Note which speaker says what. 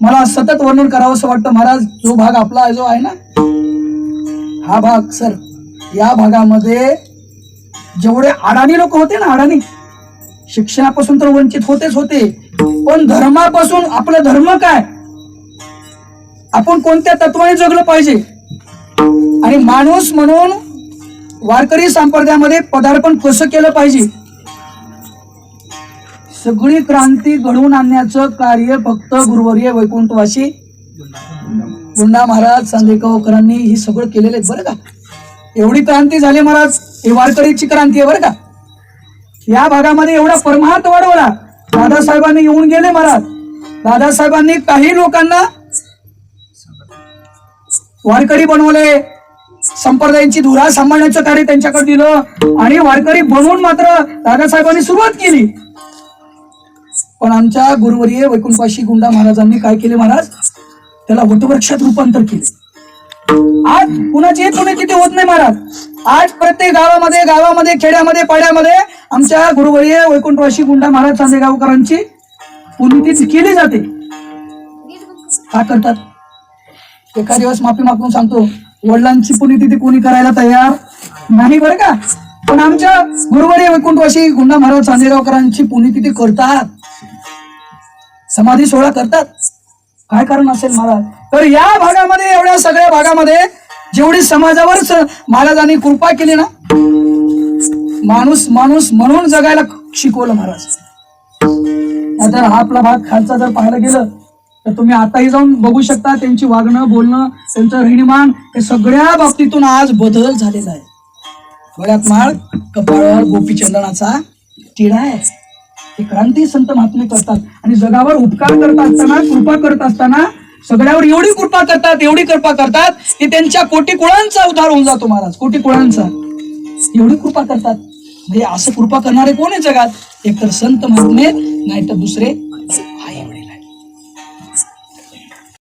Speaker 1: मला सतत वर्णन करावं असं वाटतं. महाराज जो भाग आपला जो आहे ना हा भाग सर या भागामध्ये जेवढे अडाणी लोक होते ना अडाणी शिक्षणापासून तर वंचित होतेच होते. पण धर्मापासून आपला धर्म काय? आपण कोणत्या तत्वाने जगलं पाहिजे? आणि माणूस म्हणून वारकरी संप्रदायामध्ये पदार्पण कसं केलं पाहिजे? सगळी क्रांती घडवून आणण्याचं कार्य फक्त गुरुवर्य वैकुंठवासी गुंडा महाराज चांदेगावकरांनी ही सगळं केलेलं आहे बरं का? एवढी क्रांती झाली महाराज ही वारकरीची क्रांती आहे बरं का? या भागामध्ये एवढा परमार्थ वाढवला. दादासाहेबांनी येऊन गेले महाराज. दादासाहेबांनी काही लोकांना वारकरी बनवले. संप्रदायांची धुरा सांभाळण्याचं कार्य त्यांच्याकडे दिलं आणि वारकरी बनवून मात्र दादासाहेबांनी सुरुवात केली. पण आमच्या गुरुवर्य वैकुंठवाशी गुंडा महाराजांनी काय केले महाराज? त्याला वटवृक्षात रूपांतर केले. आज कुणाची तिथे होत नाही महाराज? आज प्रत्येक गावामध्ये गावामध्ये खेड्यामध्ये पाड्यामध्ये आमच्या गुरुवर्य वैकुंठवाशी गुंडा महाराज चांदेगावकरांची पुण्यतिथी केली जाते. काय करतात? एका दिवस माफी मागून सांगतो वडिलांची पुण्यतिथी कोणी करायला तयार नाही बरं का? पण आमच्या गुरुवारी वैकुंठवाशी गुंडा महाराज चांदेगावकरांची पुण्यतिथी करतात. समाधी सोहळा करतात? काय कारण असेल महाराज? तर या भागामध्ये एवढ्या सगळ्या भागामध्ये जेवढी समाजावर महाराजांनी कृपा केली ना माणूस माणूस म्हणून जगायला शिकवलं महाराज. नाहीतर हा आपला भाग खालचा जर पाहायला गेलं तर तुम्ही आताही जाऊन बघू शकता त्यांची वागणं बोलणं त्यांचं राहणीमान हे सगळ्या बाबतीतून आज बदल झालेला आहे. गळ्यात माळ कपाळावर गोपीचंदनाचा टिळा आहे. हे क्रांती संत महात्मे करतात. आणि जगावर उपकार करत असताना कृपा करत असताना सगळ्यावर एवढी कृपा करतात एवढी कृपा करतात की त्यांच्या कोटी कुळांचा उद्धार होऊन जातो महाराज कोटी कुळांचा. एवढी कृपा करतात. म्हणजे असं कृपा करणारे कोण आहे जगात? एकतर संत महात्मे नाहीतर दुसरे